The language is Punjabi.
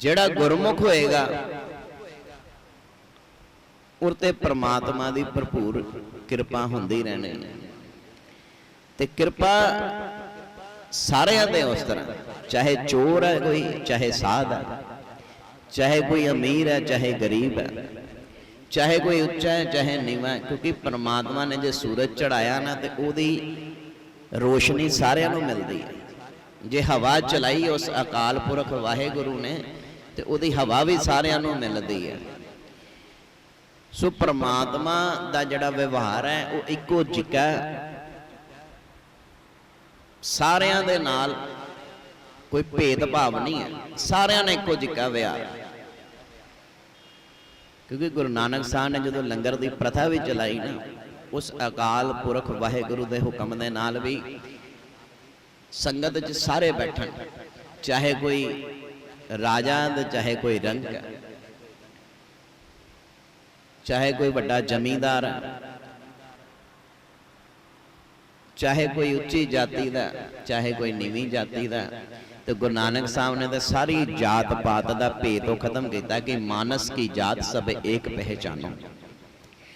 ਜਿਹੜਾ ਗੁਰਮੁਖ ਹੋਏਗਾ, ਉਰ ਤੇ ਪ੍ਰਮਾਤਮਾ ਦੀ ਭਰਪੂਰ ਕਿਰਪਾ ਹੁੰਦੀ ਰਹਿਣੀ। ਹੈ ਤੇ ਕਿਰਪਾ ਸਾਰਿਆਂ ਤੇ ਉਸ ਤਰ੍ਹਾਂ, ਚਾਹੇ ਚੋਰ ਹੈ ਕੋਈ, ਚਾਹੇ ਸਾਧ ਹੈ, ਚਾਹੇ ਕੋਈ ਅਮੀਰ ਹੈ, ਚਾਹੇ ਗਰੀਬ ਹੈ, ਚਾਹੇ ਕੋਈ ਉੱਚਾ ਹੈ, ਚਾਹੇ ਨੀਵਾਂ ਹੈ, ਕਿਉਂਕਿ ਪਰਮਾਤਮਾ ਨੇ ਜੇ ਸੂਰਜ ਚੜਾਇਆ ਨਾ, ਤੇ ਉਹਦੀ ਰੋਸ਼ਨੀ ਸਾਰਿਆਂ ਨੂੰ ਮਿਲਦੀ ਹੈ। ਜੇ ਹਵਾ ਚਲਾਈ, ਉਸ ਅਕਾਲ ਪੁਰਖ ਵਾਹਿਗੁਰੂ ਨੇ ਤੇ ਉਹਦੀ ਹਵਾ ਵੀ ਸਾਰਿਆਂ ਨੂੰ ਮਿਲਦੀ ਹੈ। ਸੋ ਪ੍ਰਮਾਤਮਾ ਦਾ ਜਿਹੜਾ ਵਿਵਹਾਰ ਹੈ, ਉਹ ਇੱਕੋ ਜਿਹਾ ਸਾਰਿਆਂ ਦੇ ਨਾਲ ਕੋਈ ਭੇਦਭਾਵ ਨਹੀਂ ਹੈ। ਸਾਰਿਆਂ ਨੇ ਇੱਕੋ ਜਿਹਾ ਵਿਹਾਰ। ਕਿਉਂਕਿ ਗੁਰੂ ਨਾਨਕ ਸਾਹਿਬ ਨੇ ਜਦੋਂ ਲੰਗਰ ਦੀ ਪ੍ਰਥਾ ਵੀ ਚਲਾਈ ਨਾ, ਉਸ ਅਕਾਲ ਪੁਰਖ ਵਾਹਿਗੁਰੂ ਦੇ ਹੁਕਮ ਦੇ ਨਾਲ ਵੀ ਸੰਗਤ 'ਚ ਸਾਰੇ ਬੈਠਣ, ਚਾਹੇ ਕੋਈ ਰਾਜਾ ਤੇ ਚਾਹੇ ਕੋਈ ਰੰਗ ਹੈ, ਚਾਹੇ ਕੋਈ ਵੱਡਾ ਜ਼ਮੀਂਦਾਰ ਹੈ, ਚਾਹੇ ਕੋਈ ਉੱਚੀ ਜਾਤੀ ਦਾ ਚਾਹੇ ਕੋਈ ਨੀਵੀਂ ਜਾਤੀ ਦਾ ਤੇ ਗੁਰੂ ਨਾਨਕ ਸਾਹਿਬ ਨੇ ਤਾਂ ਸਾਰੀ ਜਾਤ ਪਾਤ ਦਾ ਭੇਦ ਤੋਂ ਖਤਮ ਕੀਤਾ ਕਿ ਮਾਨਸ ਕੀ ਜਾਤ ਸਭ ਏਕ ਪਹਿਚਾਨੋ।